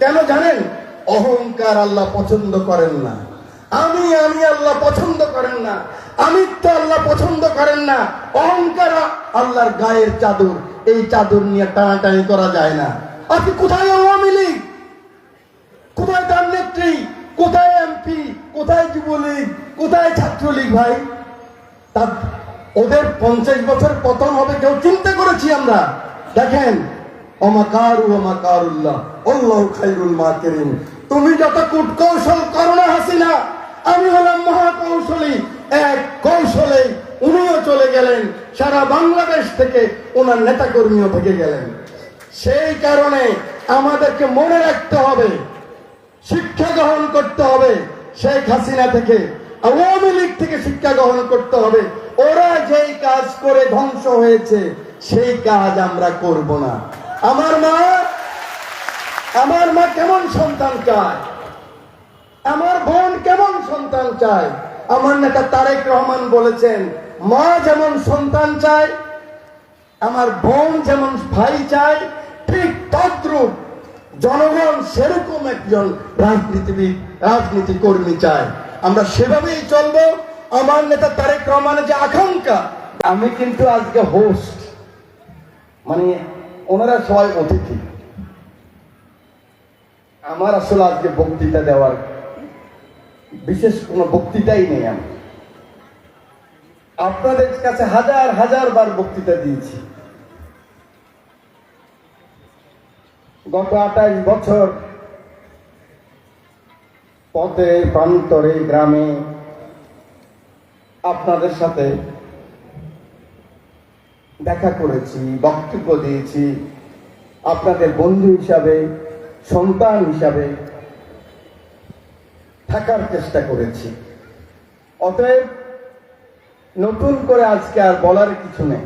কেন জানেন? অহংকার আল্লাহ পছন্দ করেন না। আমি আমি আল্লাহ পছন্দ করেন না। আল্লাহ পছন্দ করেন না। অহংকার আল্লাহর গায়ের চাদর, এই চাদর নিয়ে টানাটানি করা যায় না। আপনি কোথায় আওয়ামী লীগ? কোথায় তার নেত্রী? কোথায় এমপি? কোথায় যুবলীগ? কোথায় ছাত্রলীগ ভাই? তার ওদের পঞ্চাশ বছর পতন হবে, কেউ চিন্তা করেছি আমরা। দেখেন, অমাকারু অমাকারুল্লাহ অল্লাহ খাইরুল মাকিরিন। তুমি যত কূটকৌশল করো না, হাসিনা, আমি হলাম মহাকৌশলী। এক কৌশলে উনিও চলে গেলেন, সারা বাংলাদেশ থেকে ওনার নেতা কর্মীও থেকে গেলেন। সেই কারণে আমাদেরকে মনে রাখতে হবে, শিক্ষা গ্রহণ করতে হবে শেখ হাসিনা থেকে, আওয়ামী লীগ থেকে শিক্ষা গ্রহণ করতে হবে। কাজ করে ধ্বংস হয়েছে, সেই কাজ আমরা করব না। আমার মা আমার মা কেমন সন্তান চায়? আমার বোন কেমন সন্তান চায়? আমার নেতা তারেক রহমান বলেছেন, মা যেমন সন্তান চায়, আমার বোন যেমন ভাই চায়, ঠিক তদ্রুপ জনগণ সেরকম একজন রাজনীতিবিদ রাজনীতি কর্মী চায়। আমরা সেভাবেই চলবো। আমার নেতা তারেক রহমানের যে আকাঙ্ক্ষা আমি কিন্তু আজকে হোস্ট মানে ওনারা সবাই অতিথি। আমার আসলে আজকে বক্তৃতা দেওয়ার বিশেষ কোনো বক্তৃতাই নেই আমি। আপনাদের কাছে হাজার হাজার বার বক্তৃতা দিয়েছি। গত আঠাশ বছর পথে প্রান্তরে গ্রামে আপনাদের সাথে দেখা করেছি, বক্তব্য দিয়েছি। আপনাদের বন্ধু হিসাবে, সন্তান হিসাবে থাকার চেষ্টা করেছি। অতএব নতুন করে আজকে আর বলার কিছু নেই।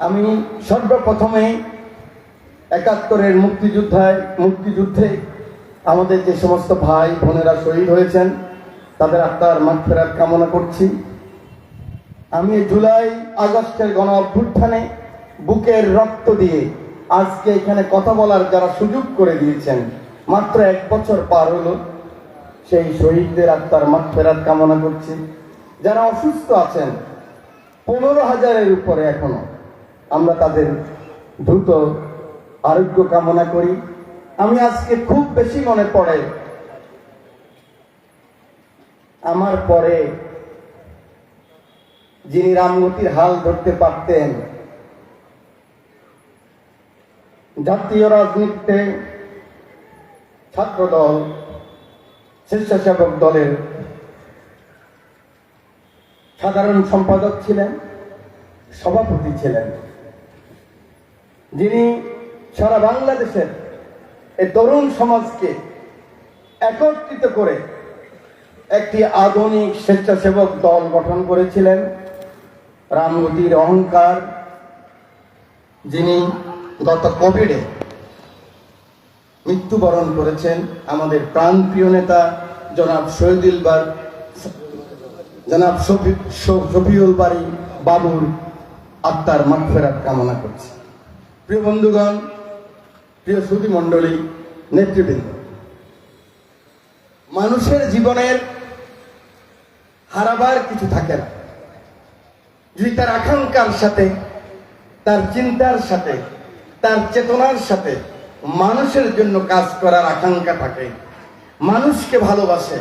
আমি সর্বপ্রথমে একাত্তরের মুক্তিযোদ্ধায়, মুক্তিযুদ্ধে আমাদের যে সমস্ত ভাই বোনেরা শহীদ হয়েছেন, তাদের আত্মার মাগফেরাত কামনা করছি। আমি জুলাই আগস্টের গণ অভ্যুত্থানে বুকের রক্ত দিয়ে আজকে এখানে কথা বলার যারা সুযোগ করে দিয়েছেন, মাত্র এক বছর পার হলো, সেই শহীদদের আত্মার মাগফেরাত কামনা করছি। যারা অসুস্থ আছেন, পনেরো হাজারের উপরে এখনও, আমরা তাদের দ্রুত আরোগ্য কামনা করি। আমি আজকে খুব বেশি মনে পড়ে, আমার পরে যিনি রামগতির হাল ধরতে পারতেন। জাতীয় রাজনীতিতে ছাত্রদল, স্বেচ্ছাসেবক দলের সাধারণ সম্পাদক ছিলেন, সভাপতি ছিলেন। যিনি সারা বাংলাদেশের এই তরুণ সমাজকে একত্রিত করে একটি আধুনিক স্বেচ্ছাসেবক দল গঠন করেছিলেন। রামগতির অহংকার, যিনি গত কোভিডে মৃত্যুবরণ করেছেন, আমাদের প্রাণপ্রিয় নেতা জনাব শহীদুল বার, জনাব শফিউল বাড়ি বাবুর আত্মার মাগফেরাত কামনা করছি। প্রিয় বন্ধুগণ, প্রিয় সুধী মণ্ডলী, নেতৃবৃন্দ, মানুষের জীবনের হারাবার কিছু থাকে না। যদি তার আকাঙ্ক্ষার সাথে, তার চিন্তার সাথে, তার চেতনার সাথে মানুষের জন্য কাজ করার আকাঙ্ক্ষা থাকে। মানুষকে ভালোবাসে।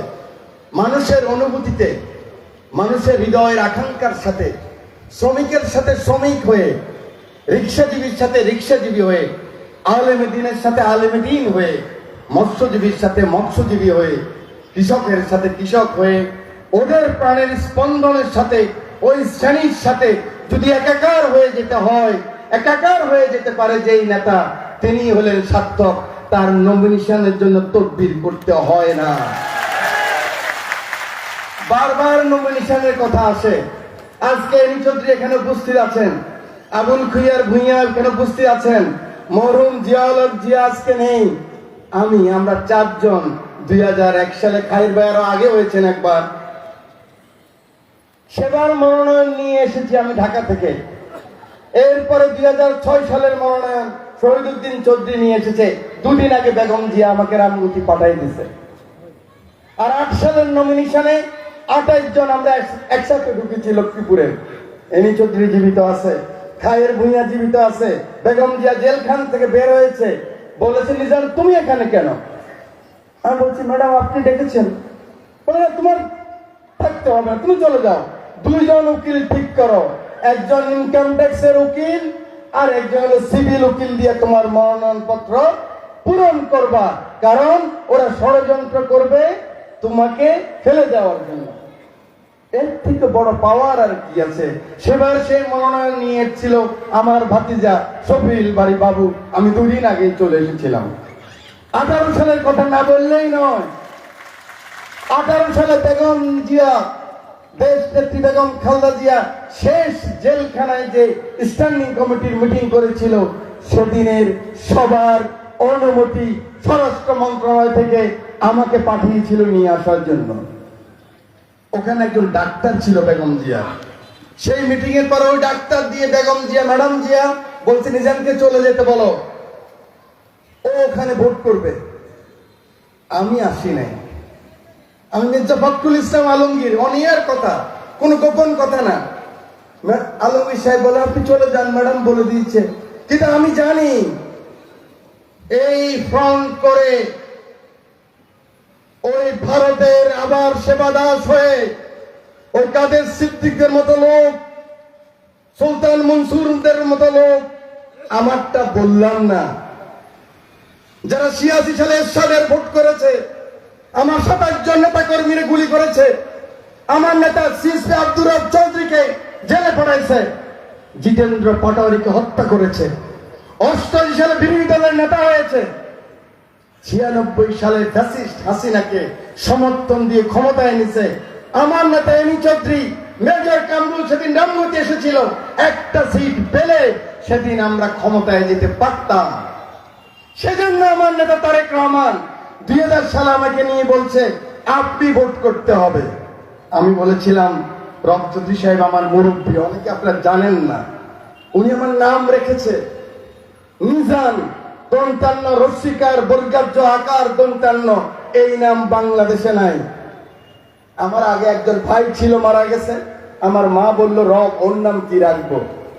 মানুষের অনুভূতিতে, মানুষের হৃদয়ের আকাঙ্ক্ষার সাথে, শ্রমিকের সাথে শ্রমিক হয়ে রিক্সাজীবীর সাথে রিক্সাজীবী হয়ে, আলেমে দিনের সাথে আলেমে দিন হয়ে, মৎস্যজীবীর সাথে মৎস্যজীবী হয়ে, কৃষকের সাথে কৃষক হয়ে, ওদের প্রাণের স্পন্দনের সাথে ওই শ্রেণির সাথে যদি একাকার হয়ে যেতে হয়, একাকার হয়ে যেতে পারে যেই নেতা, তিনি হলেন সার্থক। তার নমিনেশনের জন্য তদবির করতে হয় না। বারবার নমিনেশনের কথা আসে। আজকে এনি চৌধুরী এখানে উপস্থিত আছেন। আবুল খুইয়ার ভুইয়া এখানে উপস্থিত আছেন। মরহুম জিয়াউল জিয়া আজকে নেই। আমি, আমরা চারজন। দুই হাজার এক সালে খাইর ভাই আগে হয়েছেন একবার। সেবার মনোনয়ন নিয়ে এসেছি আমি ঢাকা থেকে। এরপরে দুই হাজার ছয় সালের মনোনয়ন শহীদুদ্দিন চৌধুরী নিয়ে এসেছে। দুদিন আগে বেগম জিয়া আমাকে রামগুতি পাঠাই দিছে আর আট সালের নমিনেশনে আঠাইশ জন আমরা এক- একসাথে ঢুকেছি লক্ষ্মীপুরে। এনি চৌধুরী জীবিত আছে, খায়ের ভুইয়া জীবিত আছে, বেগম জিয়া জেলখান থেকে বের হয়েছে। বলেছে নিজান তুমি এখানে কেন? আমি বলছি, ম্যাডাম, আপনি ডেকেছেন। বলে, তোমার থাকতে হবে না, তুমি চলে যাও। দুইজন উকিল ঠিক করো। একজন ইনকাম ট্যাক্সের উকিল আর একজন হলো সিভিল উকিল দিয়ে তোমার মনোনয়ন পত্র পূরণ করবা। কারণ ওরা ষড়যন্ত্র করবে তোমাকে ফেলে দেওয়ার জন্য। এর থেকে বড় পাওয়ার আর কি আছে? সেবার সেই মনোনয়ন নিয়ে এসেছিল আমার ভাতিজা সফিল বাড়ি বাবু। আমি দুদিন আগে চলে এসেছিলাম। আঠারো সালের কথা না বললেই নয়। আঠারো সালে বেগম জিয়া দেশ নেত্রী বেগম খালদা জিয়া শেষ জেলখানায় যে স্ট্যান্ডিং কমিটির মিটিং করেছিল, সেদিনের সবার অনুমতি স্বরাষ্ট্র মন্ত্রণালয় থেকে আমাকে পাঠিয়েছিল নিয়ে আসার জন্য। ওখানে একজন ডাক্তার ছিল বেগম জিয়া। সেই মিটিং এর পরে ওই ডাক্তার দিয়ে বেগম জিয়া, ম্যাডাম জিয়া বলছে, নিজামকে চলে যেতে বলো। ও ওখানে ভোট করবে। আমি আসি নাই। আমি মির্জা ফখরুল ইসলাম আলমগীর, অনিয়ার কথা, কোনো গোপন কথা না। আলমগীর সাহেব বলে, আপনি চলে যান, ম্যাডাম বলে দিয়েছে। কিন্তু আমি জানি, এই ফ্রন্ট করে ওই ভারতের আবার সেবা দাস হয়ে ওই কাদের সিদ্দিকদের মতো লোক, সুলতান মনসুরদের মতো লোক, আমারটা বললাম না। যারা ছিয়াশি সালে এরশাদের ভোট করেছে আমার সাতাশ জন নেতা কর্মীরা গুলি করেছে। আমার নেতা সিএসপি আব্দুর চৌধুরীকে জেলে পড়াইছে। জিতেন্দ্র পাটোয়ারিকে হত্যা করেছে। অষ্টাশি সালে বিরোধী দলের নেতা হয়েছে। ছিয়ানব্বই সালে ফ্যাসিস্ট হাসিনাকে সমর্থন দিয়ে ক্ষমতায় এনেছে। আমার নেতা এনি চৌধুরী, মেজর কামরুল সেদিন রামগতি এসেছিল। একটা সিট পেলে সেদিন আমরা ক্ষমতায় যেতে পারতাম। সেজন্য আমার নেতা তারেক রহমান দুই হাজার সালে আমাকে নিয়ে বলছে, আপনি ভোট করতে হবে। আমি বলেছিলাম রবজ্যোতি সাহেব আমার মুরব্বী, অনেকে আপনারা জানেন না। উনি আমার নাম রেখেছে। মিজান দন্তান্ন রস্মিকার বর্গার্য আকার দন্তান্ন, এই নাম বাংলাদেশে নাই। আমার আগে একজন ভাই ছিল, মারা গেছে। আমার মা বলল, রব, ওর নাম কি রাখব?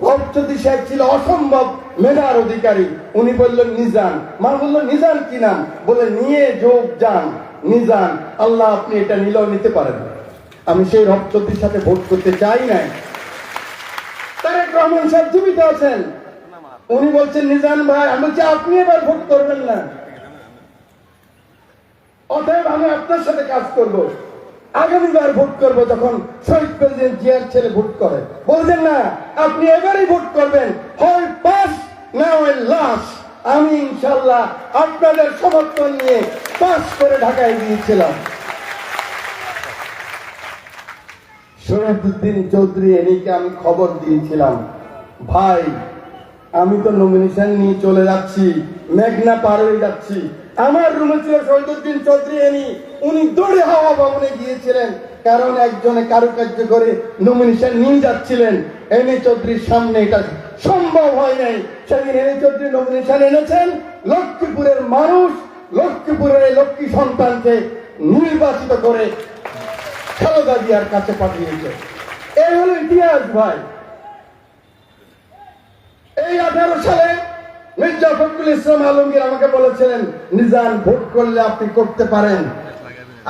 রবজ্যোতি সাহেব ছিল অসম্ভব মেধার অধিকারী। উনি বললেন, নিজান। মা বলল, নিজান কি নাম? বলে নিয়ে যোগ যান। নিজান, আল্লাহ আপনি এটা নিলেও নিতে পারেন আমি সেই রবজ্যোতির সাথে ভোট করতে চাই নাই। তারেক রহমান সাহেব জীবিত আছেন। উনি বলছেন, নিজান ভাই, আমি বলছি, আপনি এবার ভোট করবেন না। অতএব আমি আপনার সাথে কাজ করব। আগামীবার ভোট করব যখন শহীদ প্রেসিডেন্ট জিয়ার ছেলে ভোট করে। বলছেন না, আপনি এবারই ভোট করবেন। হয় পাস না হয় লাশ আমি ইনশাল্লাহ আপনাদের সমর্থন নিয়ে পাস করে ঢাকায় দিয়েছিলাম শহীদুদ্দিন চৌধুরী এনিকে আমি খবর দিয়েছিলাম। ভাই, আমি তো নমিনেশন নিয়ে চলে যাচ্ছি, মেঘনা পার হয়ে যাচ্ছি। আমার রুমে ছিল শহীদুদ্দিন চৌধুরী এনি। উনি দৌড়ে হাওয়া ভবনে গিয়েছিলেন। কারণ একজনে কারুকার্য করে নমিনেশন নিয়ে যাচ্ছিলেন। এনি চৌধুরীর সামনে এটা সম্ভব হয় নাই। সেদিন এনি চৌধুরী নমিনেশন এনেছেন। লক্ষ্মীপুরের মানুষ লক্ষ্মীপুরের লক্ষ্মী সন্তানকে নির্বাচিত করে খালেদা জিয়ার কাছে পাঠিয়েছে। এই হলো ইতিহাস ভাই। এই আঠারো সালে মির্জা ফখরুল ইসলাম আলমগীর আমাকে বলেছিলেন নিজান ভোট করলে আপনি করতে পারেন।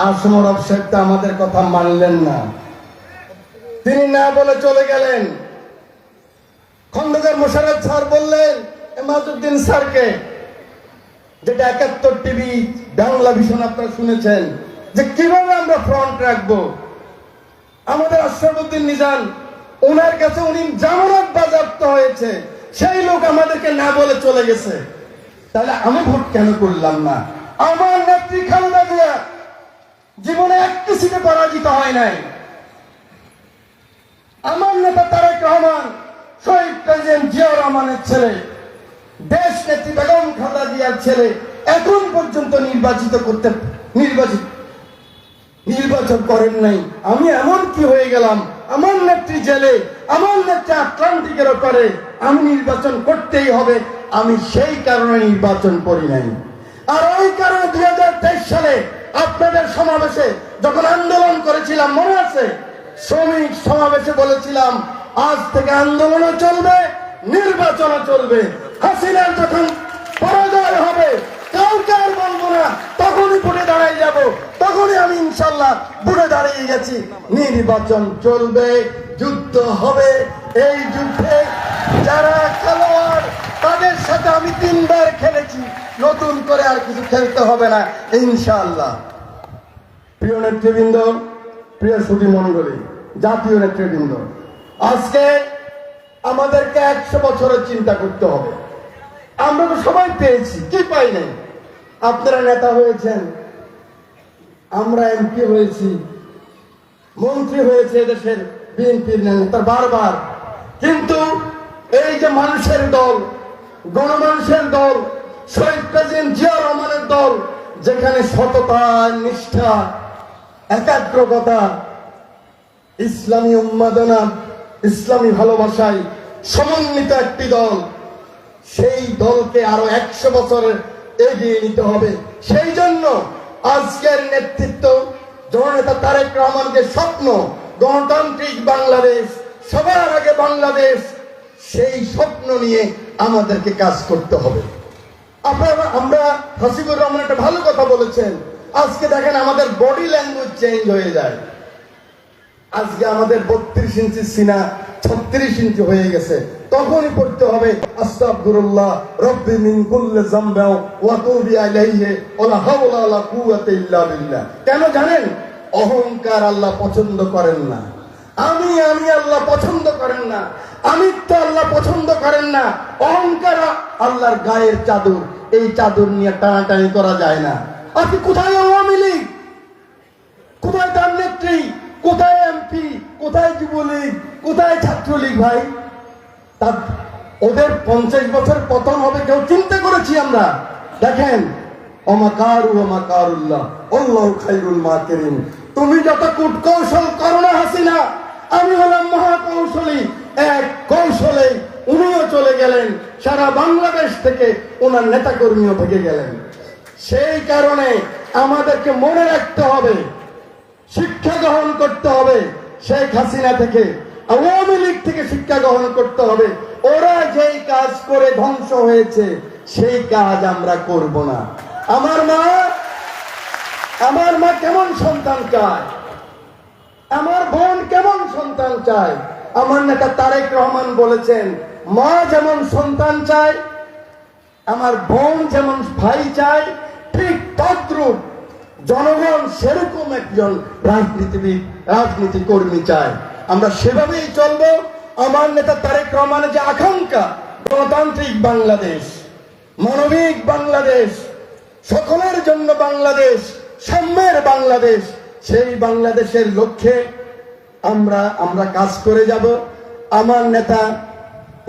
আসমর সাহেব তো আমাদের কথা মানলেন না। তিনি না বলে চলে গেলেন। খন্দকার মোশারফ স্যার বললেন এমাজুদ্দিন স্যারকে, যেটা একাত্তর টিভি বাংলা ভীষণ আপনারা শুনেছেন, যে কীভাবে আমরা ফ্রন্ট রাখব? আমাদের আশরাফুদ্দিন নিজান ওনার কাছে উনি জামানত বাজেয়াপ্ত হয়েছে। সেই লোক আমাদেরকে না বলে চলে গেছে। তাহলে আমি ভোট কেন করলাম না? আমার নেত্রী খালেদা জিয়া জীবনে একটি সিটে পরাজিত হয় নাই। আমার নেতা তারেক রহমান, শহীদ প্রেসিডেন্ট জিয়াউর রহমানের ছেলে, দেশ নেত্রী বেগম খালেদা জিয়ার ছেলে, এখন পর্যন্ত নির্বাচিত করতে, নির্বাচিত, নির্বাচন করেন নাই। আমি এমন কি হয়ে গেলাম? আমার নেত্রী জেলে, আমার নেত্রী আটলান্টিকের ওপরে আমি নির্বাচন করতেই হবে। আমি সেই কারণে নির্বাচন করি নাই। আর ওই কারণে দুই সালে আপনাদের সমাবেশে যখন আন্দোলন করেছিলাম, মনে আছে? শ্রমিক সমাবেশে বলেছিলাম, আজ থেকে আন্দোলনও চলবে, নির্বাচনও চলবে। হাসিনার যখন পরাজয় হবে, কাউকে আর বলব না। তখনই বুড়ে দাঁড়াই যাব। তখনই আমি ইনশাল্লাহ বুড়ে দাঁড়িয়ে গেছি। নির্বাচন চলবে, যুদ্ধ হবে। এই যুদ্ধে যারা খেলোয়াড়, তাদের সাথে আমি তিনবার খেলেছি। নতুন করে আর কিছু খেলতে হবে না, ইনশাআল্লাহ। প্রিয় নেতৃবৃন্দ, প্রিয় সুধী মন্ডলী জাতীয় নেতৃবৃন্দ, আজকে আমাদেরকে একশো বছরের চিন্তা করতে হবে। আমরা তো সবাই পেয়েছি, কি পাই নাই? আপনারা নেতা হয়েছেন, আমরা এমপি হয়েছি, মন্ত্রী হয়েছে দেশের বিএনপির নেতা বারবার। কিন্তু এই যে মানুষের দল, গণমানুষের দল, শহীদ প্রেসিডেন্ট জিয়া রহমানের দল, যেখানে সততা, নিষ্ঠা, একাগ্রতা, ইসলামী উন্মাদনা, ইসলামী ভালোবাসায় সমন্বিত একটি দল, সেই দলকে আরও একশো বছরের এগিয়ে নিতে হবে। সেই জন্য আজকের নেতৃত্ব, জননেতা তারেক রহমানকে স্বপ্ন, গণতান্ত্রিক বাংলাদেশ, সবার আগে বাংলাদেশ সেই স্বপ্ন নিয়ে আমাদেরকে কাজ করতে হবে। আপনারা, আমরা হাসিবুর রহমান একটা ভালো কথা বলেছেন। আজকে দেখেন আমাদের বডি ল্যাঙ্গুয়েজ চেঞ্জ হয়ে যায়। আজকে আমাদের বত্রিশ ইঞ্চি সিনা ছত্রিশ ইঞ্চি হয়ে গেছে। তখনই পড়তে হবে, আস্তাগফিরুল্লাহ, রব্বি মিন কুল্লি যামবি ওয়া তুবি আলাইহি ওয়া হাওলা ওয়ালা কুওয়াতা ইল্লা বিল্লাহ। কেন জানেন? অহংকার আল্লাহ পছন্দ করেন না। আমি আমি আল্লাহ পছন্দ করেন না। আমিত্ব আল্লাহ পছন্দ করেন না। অহংকার আল্লাহর গায়ের চাদর। এই চাদর নিয়ে টানাটানি করা যায় না। আপনি কোথায় আওয়ামী লীগ? কোথায় তার নেত্রী? কোথায় এমপি? কোথায় যুবলীগ? কোথায় ছাত্রলীগ ভাই? তার ওদের পঞ্চাশ বছর পতন হবে কেউ চিন্তা করেছি আমরা। দেখেন, অমাকারু অমাকারুল্লাহ অল্লাহ খাইরুল মাকিরিন। তুমি যত কূট কৌশল করো হাসিনা আমি হলাম মহাকৌশলী। এক কৌশলে উনিও চলে গেলেন, সারা বাংলাদেশ থেকে ওনার নেতাকর্মীও থেকে গেলেন। সেই কারণে আমাদেরকে মনে রাখতে হবে, শিক্ষা গ্রহণ করতে হবে শেখ হাসিনা থেকে, আওয়ামী লীগ থেকে শিক্ষা গ্রহণ করতে হবে। ওরা যেই কাজ করে ধ্বংস হয়েছে, সেই কাজ আমরা করব না। আমার মা আমার মা কেমন সন্তান চায়? আমার বোন কেমন সন্তান চায়? আমার নেতা তারেক রহমান বলেছেন, মা যেমন সন্তান চায়, আমার বোন যেমন ভাই চায়, ঠিক তদ্রুপ জনগণ সেরকম একজন রাজনীতিবিদ রাজনীতি কর্মী চায়। আমরা সেভাবেই চলবো। আমার নেতা তারেক রহমানের যে আকাঙ্ক্ষা, গণতান্ত্রিক বাংলাদেশ, মানবিক বাংলাদেশ, সকলের জন্য বাংলাদেশ, সাম্যের বাংলাদেশ সেই বাংলাদেশের লক্ষ্যে আমরা আমরা কাজ করে যাব। আমার নেতা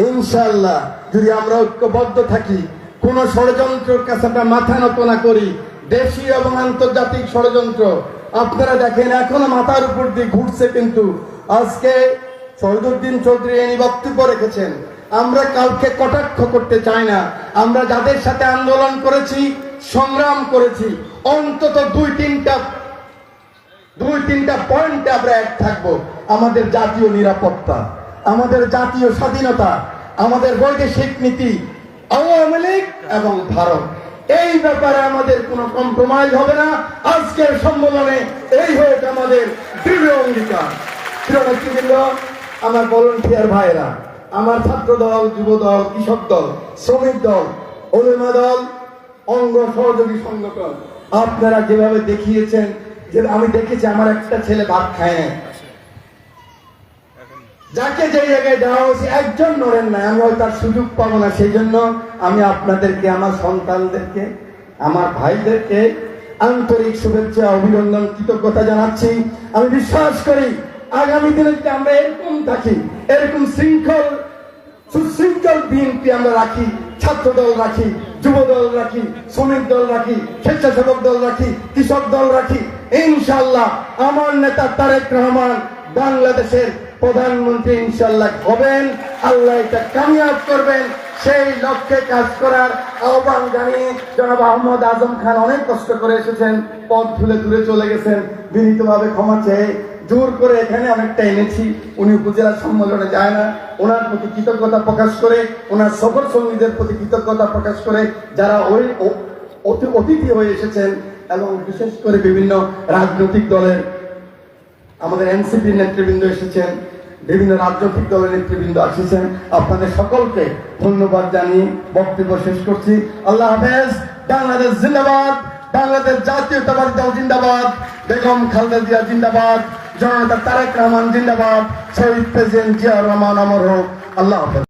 ইনশাল্লাহ যদি আমরা ঐক্যবদ্ধ থাকি, কোন ষড়যন্ত্রের কাছে আমরা মাথা নত না করি দেশীয় এবং আন্তর্জাতিক ষড়যন্ত্র, আপনারা দেখেন এখনও মাথার উপর দিয়ে ঘুরছে কিন্তু আজকে শহীদুদ্দিন চৌধুরী এনি বক্তব্য রেখেছেন। আমরা কাউকে কটাক্ষ করতে চাই না। আমরা যাদের সাথে আন্দোলন করেছি, সংগ্রাম করেছি, অন্তত দুই তিনটা দুই, তিনটা পয়েন্টে আমরা এক থাকব। আমাদের জাতীয় নিরাপত্তা, আমাদের জাতীয় স্বাধীনতা, আমাদের বৈদেশিক নীতি, আওয়ামী লীগ এবং ভারত। এই ব্যাপারে আমাদের কোনো কম্প্রোমাইজ হবে না। আজকের সম্মেলনে এই হয়েছে আমাদের দৃঢ় অঙ্গীকার। প্রিয় নেতৃবৃন্দ, আমার ভলেন্টিয়ার ভাইরা আমার ছাত্র দল যুব দল কৃষক দল, শ্রমিক দল, অলিমা দল, অঙ্গ সহযোগী সংগঠন, আপনারা যেভাবে দেখিয়েছেন যে আমি দেখেছি আমার একটা ছেলে ভাত খায় যাকে যে জায়গায় দেওয়া হয়েছে, একজন নড়েন না আমি হয়তো তার সুযোগ পাবো না। সেই জন্য আমি আপনাদেরকে, আমার সন্তানদেরকে, আমার ভাইদেরকে আন্তরিক শুভেচ্ছা, অভিনন্দন, কৃতজ্ঞতা জানাচ্ছি। আমি বিশ্বাস করি, আগামী দিনে আমরা এরকম থাকি, এরকম শৃঙ্খল, সুশৃঙ্খল বিএনপি আমরা রাখি, ছাত্রদল রাখি যুব দল রাখি, শ্রমিক দল রাখি, স্বেচ্ছাসেবক দল রাখি, কৃষক দল রাখি ইনশাল্লাহ আমার নেতা তারেক রহমান বাংলাদেশের প্রধানমন্ত্রী ইনশাল্লাহ হবেন। আল্লাহ এটা কামিয়াব করবেন। সেই লক্ষ্যে কাজ করার আহ্বান জানিয়ে জনাব আহমদ আজম খান অনেক কষ্ট করে এসেছেন, পথ ভুলে দূরে চলে গেছেন, বিনীতভাবে ক্ষমা চেয়ে জোর করে এখানে অনেকটা এনেছি। উনি উপজেলা সম্মেলনে যায় না। ওনার প্রতি কৃতজ্ঞতা প্রকাশ করে, ওনার সফর সঙ্গীদের প্রতি কৃতজ্ঞতা প্রকাশ করে, যারা ওই অতি- অতিথি হয়ে এসেছেন এবং বিশেষ করে বিভিন্ন রাজনৈতিক দলের আমাদের এনসিপি নেতৃবৃন্দ এসেছেন, বিভিন্ন রাজনৈতিক দলের নেতৃবৃন্দ এসেছেন আপনাদের সকলকে ধন্যবাদ জানিয়ে বক্তব্য শেষ করছি। আল্লাহ হাফেজ, বাংলাদেশ জিন্দাবাদ, বাংলাদেশ জাতীয়তাবাদী দল জিন্দাবাদ, বেগম খালেদা জিয়া জিন্দাবাদ। জনতা তারেক রহমান জিন্দাবাদ শহীদ প্রেসিডেন্ট জিয়া রহমান অমর হোক আল্লাহ হাফেজ।